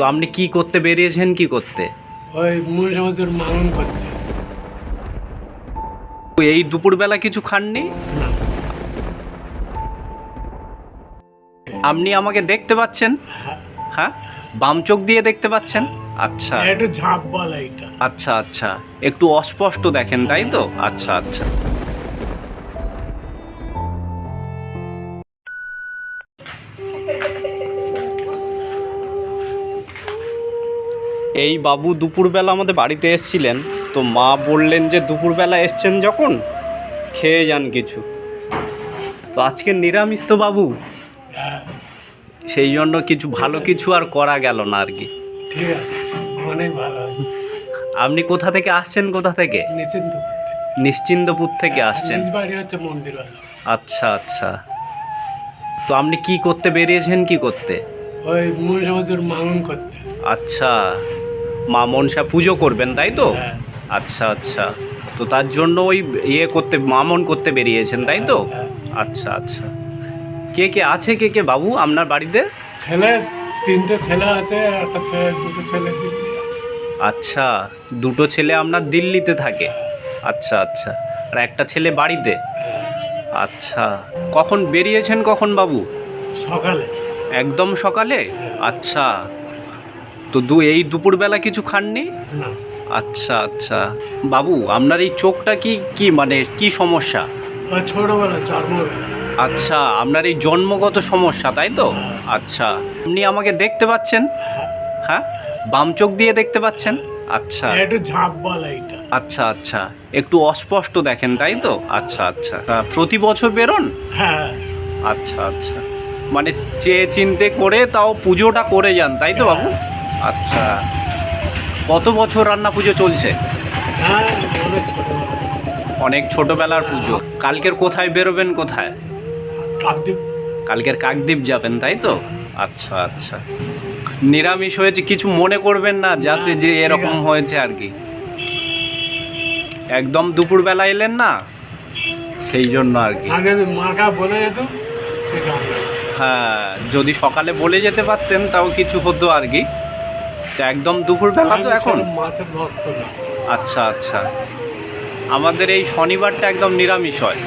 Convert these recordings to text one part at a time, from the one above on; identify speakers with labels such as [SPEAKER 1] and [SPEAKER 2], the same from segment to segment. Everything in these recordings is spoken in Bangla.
[SPEAKER 1] তো আপনি কি করতে বেরিয়েছেন কি করতে?
[SPEAKER 2] ওই মূল সমাজের মানন করতে।
[SPEAKER 1] এই দুপুরবেলা কিছু খাননি? আপনি আমাকে দেখতে পাচ্ছেন? হ্যাঁ? বাম চোখ দিয়ে দেখতে পাচ্ছেন? আচ্ছা।
[SPEAKER 2] একটু ঝাঁপ বলা এটা।
[SPEAKER 1] আচ্ছা আচ্ছা। একটু অস্পষ্ট দেখেন তাই তো? আচ্ছা আচ্ছা। এই বাবু দুপুরবেলা আমাদের বাড়িতে এসছিলেন। তো মা বললেন যে দুপুরবেলা এসছেন যখন? খেয়ে যান কিছু। তো আজকে নিরামিষ তো বাবু।
[SPEAKER 2] হ্যাঁ
[SPEAKER 1] সেই জন্য কিছু ভালো কিছু আর করা গেল না আর কি।
[SPEAKER 2] ঠিক আছে অনেক ভালো
[SPEAKER 1] আপনি কোথা থেকে আসছেন কোথা থেকে? নিশ্চিন্দপুর থেকে। আসছেন।
[SPEAKER 2] মন্দির বাজার।
[SPEAKER 1] আচ্ছা আচ্ছা। তো আপনি কি করতে বেরিয়েছেন কি করতে?
[SPEAKER 2] ওই করতে।
[SPEAKER 1] আচ্ছা। মা মনসা পুজো করবেন তাই তো?
[SPEAKER 2] হ্যাঁ।
[SPEAKER 1] আচ্ছা আচ্ছা। তো তার জন্য ওই ইয়ে করতে মামন করতে বেরিয়েছেন তাই তো?
[SPEAKER 2] হ্যাঁ।
[SPEAKER 1] আচ্ছা আচ্ছা। কে কে আছে কে কে বাবু আপনার বাড়িতে?
[SPEAKER 2] ছেলে তিনটে ছেলে আছে একটা ছেলে দুটো ছেলে
[SPEAKER 1] আচ্ছা দুটো ছেলে আপনার দিল্লিতে থাকে। আচ্ছা আচ্ছা। আর একটা ছেলে বাড়িতে? আচ্ছা। কখন বেরিয়েছেন কখন বাবু?
[SPEAKER 2] সকালে।
[SPEAKER 1] একদম সকালে? আচ্ছা। তো দু এই দুপুরবেলা কিছু খাননি? আচ্ছা আচ্ছা। বাবু আপনার এই চোখটা কি কি মানে কি সমস্যা?
[SPEAKER 2] ছোটোবেলা জন্মবেলা।
[SPEAKER 1] আচ্ছা আপনার এই জন্মগত সমস্যা তাই তো? আচ্ছা আপনি আমাকে দেখতে পাচ্ছেন? হ্যাঁ। বাম চোখ দিয়ে দেখতে পাচ্ছেন? আচ্ছা।
[SPEAKER 2] একটু ঝাঁপ বলা এটা
[SPEAKER 1] আচ্ছা আচ্ছা। একটু অস্পষ্ট দেখেন তাই তো? আচ্ছা আচ্ছা। প্রতি বছর বেরোন?
[SPEAKER 2] হ্যাঁ।
[SPEAKER 1] আচ্ছা আচ্ছা। মানে চেয়ে চিনতে করে তাও পুজোটা করে যান তাই তো বাবু? আচ্ছা। কত বছর রান্না পুজো চলছে?
[SPEAKER 2] হ্যাঁ অনেক ছোটোবেলা
[SPEAKER 1] ছোটবেলার পুজো। কালকের কোথায় বেরোবেন কোথায়?
[SPEAKER 2] কাকদ্বীপ।
[SPEAKER 1] কালকের কাকদ্বীপ যাবেন তাই তো? আচ্ছা আচ্ছা। নিরামিষ হয়েছে কিছু মনে করবেন না যাতে যে এরকম হয়েছে আর কি। একদম দুপুরবেলা এলেন না? সেই জন্য আর কি।
[SPEAKER 2] বলে যেত
[SPEAKER 1] হ্যাঁ যদি সকালে বলে যেতে পারতেন তাও কিছু হতো আর কি। তো একদম দুপুরবেলা তো এখন?
[SPEAKER 2] মাছের ভক্ত
[SPEAKER 1] আচ্ছা আচ্ছা। আমাদের এই শনিবারটা একদম নিরামিষ হয়।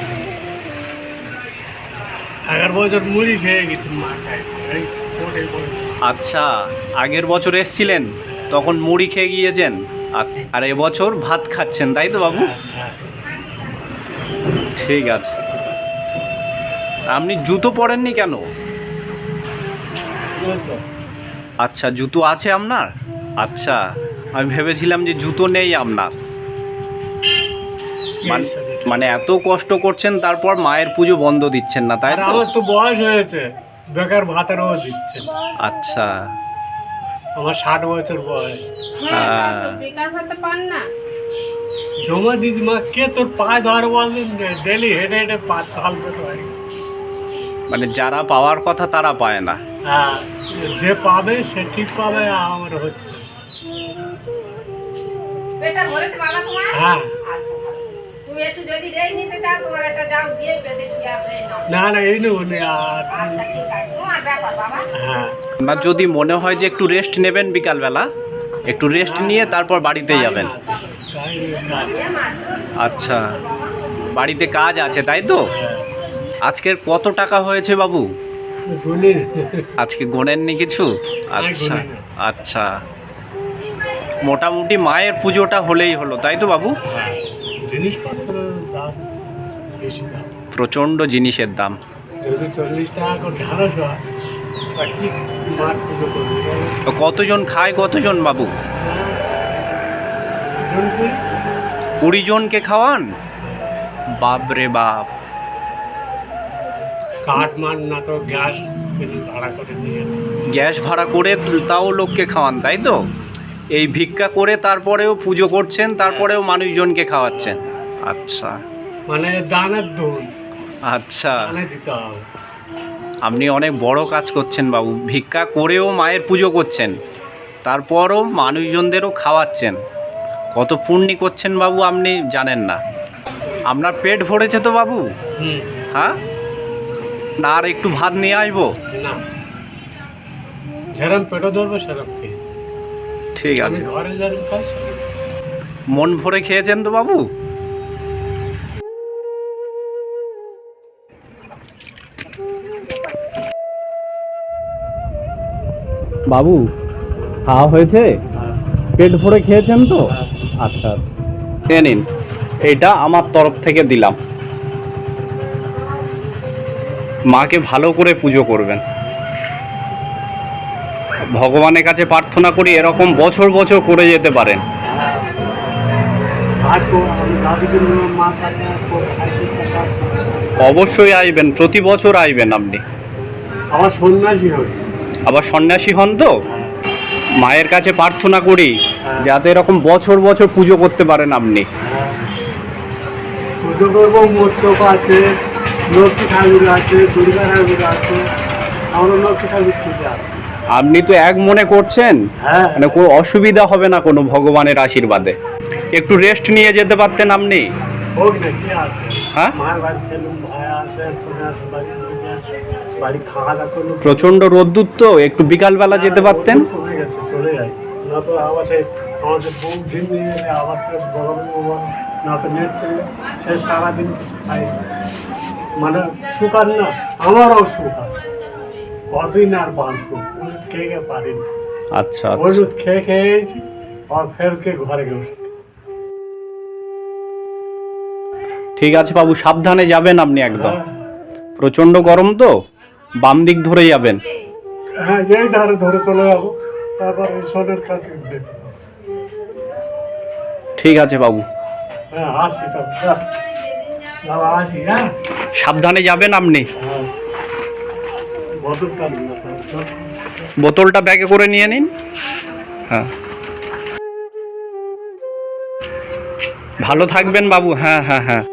[SPEAKER 2] এগারো বছর মুড়ি খেয়ে গেছি।
[SPEAKER 1] আচ্ছা আগের বছর এসছিলেন তখন মুড়ি খেয়ে গিয়েছেন। আর এবছর ভাত খাচ্ছেন তাই তো বাবু?
[SPEAKER 2] হ্যাঁ
[SPEAKER 1] ঠিক আছে। আপনি জুতো পরেননি কেন? আচ্ছা জুতো আছে আপনার? আচ্ছা আমি ভেবেছিলাম যে জুতো নেই আপনার। মানে- এত কষ্ট করছেন তারপর মায়ের পুজো বন্ধ দিচ্ছেন না তাই
[SPEAKER 2] আমার তো বয়স হয়েছে। বেকার ভাতেরও দিচ্ছে। না।
[SPEAKER 1] আচ্ছা।
[SPEAKER 2] আমার ষাট বছর বয়স।
[SPEAKER 3] হ্যাঁ
[SPEAKER 1] হ্যাঁ।
[SPEAKER 3] বেকার ভাতা পান না।
[SPEAKER 2] জমা দিস মা কে তোর পায়ে ধর বললেন ডেলি হেঁটে হেঁটে পা চাল পেট হয়ে গেছে।
[SPEAKER 1] মানে যারা পাওয়ার কথা তারা পায় না।
[SPEAKER 2] হ্যাঁ। যে পাবে সে ঠিক পাবে আমার হচ্ছে। হ্যাঁ। না না এই নেব
[SPEAKER 3] আচ্ছা ঠিক আছে তোমার ব্যাপার বাবা।
[SPEAKER 2] হ্যাঁ।
[SPEAKER 1] আপনার যদি মনে হয় যে একটু রেস্ট নেবেন বিকালবেলা একটু রেস্ট নিয়ে তারপর বাড়িতে যাবেন। আচ্ছা বাড়িতে কাজ আছে তাই তো?
[SPEAKER 2] হ্যাঁ।
[SPEAKER 1] আজকের কত টাকা হয়েছে বাবু? আজকে গোনেননি কিছু? আচ্ছা আচ্ছা। মোটামুটি মায়ের পুজোটা হলেই হলো তাই তো বাবু?
[SPEAKER 2] হ্যাঁ
[SPEAKER 1] প্রচণ্ড জিনিসের দাম। কতজন খায় কতজন বাবু?
[SPEAKER 2] কুড়ি?
[SPEAKER 1] কুড়ি জনকে খাওয়ান? বাপ রে বাপ।
[SPEAKER 2] কাঠ মান না তো গ্যাস ভাড়া করে নিয়ে
[SPEAKER 1] গ্যাস ভাড়া করে তাও লোককে খাওয়ান তাই তো? এই ভিক্ষা করে তারপরেও পুজো করছেন তারপরেও মানুষজনকে খাওয়াচ্ছেন। আচ্ছা।
[SPEAKER 2] মানে দানের দুধ
[SPEAKER 1] আচ্ছা।
[SPEAKER 2] দিতে হবে।
[SPEAKER 1] আপনি অনেক বড় কাজ করছেন বাবু। ভিক্ষা করেও মায়ের পুজো করছেন তারপরও মানুষজনদেরও খাওয়াচ্ছেন। কত পুণ্যি করছেন বাবু আপনি জানেন না। আপনার পেট ভরেছে তো বাবু? হ্যাঁ? না আর একটু ভাত নিয়ে আসব?
[SPEAKER 2] না। যেরম পেটে ধরবে সেরম খেয়েছি।
[SPEAKER 1] ঠিক আছে।
[SPEAKER 2] ঘরে যাব খাই
[SPEAKER 1] মন ভরে খেয়েছেন তো বাবু? বাবু খাওয়া হয়েছে? পেট ভরে খেয়েছেন তো? আচ্ছা। খেয়ে নিন এইটা আমার তরফ থেকে দিলাম। মাকে ভালো করে পুজো করবেন। ভগবানের কাছে প্রার্থনা করি এরকম বছর বছর করে যেতে পারেন। অবশ্যই আসবেন প্রতি বছর আসবেন আপনি।
[SPEAKER 2] আমার সন্ন্যাসী হবে
[SPEAKER 1] আবার সন্ন্যাসী হন তো? মায়ের কাছে প্রার্থনা করি যাতে এরকম বছর বছর পুজো করতে পারেন আপনি।
[SPEAKER 2] পুজো করব মোস্তক আছে। লক্ষ্মী ঠাকুর আছে দুর্গা ঠাকুর আছে আমরা লক্ষ্মী ঠাকুর পুজো
[SPEAKER 1] আপনি তো এক মনে করছেন?
[SPEAKER 2] হ্যাঁ।
[SPEAKER 1] মানে কোনো অসুবিধা হবে না কোনো ভগবানের আশীর্বাদে। একটু রেস্ট নিয়ে যেতে পারতেন আপনি? হ্যাঁ? প্রচণ্ড রোদ্দুর তো একটু বিকালবেলা যেতে পারতেন?
[SPEAKER 2] ওষুধ কমে গেছে চলে যাই না তো আবার সেই আমাদের বউ ডিম নিয়ে গেলে আবার তো বগাবে বগাবে না তো নেট সে সারাদিন কিছু। মানে সুকার না আমারও সুকার। কদিন আর বাঁচবো ওষুধ খেয়ে খেয়ে পারিনি।
[SPEAKER 1] আচ্ছা আচ্ছা।
[SPEAKER 2] ওষুধ খেয়ে খেয়েছি আর ফের কে ঘরে ওষুধ
[SPEAKER 1] ঠিক আছে বাবু সাবধানে যাবেন আপনি একদম।
[SPEAKER 2] হ্যাঁ,
[SPEAKER 1] প্রচণ্ড গরম তো বাম দিক ধরে যাবেন।
[SPEAKER 2] হ্যাঁ এই ধারে ধরে চলে যাব তারপর ঈশ্বরের কাছে
[SPEAKER 1] ঠিক আছে বাবু।
[SPEAKER 2] হ্যাঁ আসি হ্যাঁ। হ্যাঁ
[SPEAKER 1] সাবধানে যাবেন আপনি। বোতলটা ব্যাগে করে নিয়ে নিন। হ্যাঁ। ভালো থাকবেন বাবু। হ্যাঁ হ্যাঁ হ্যাঁ।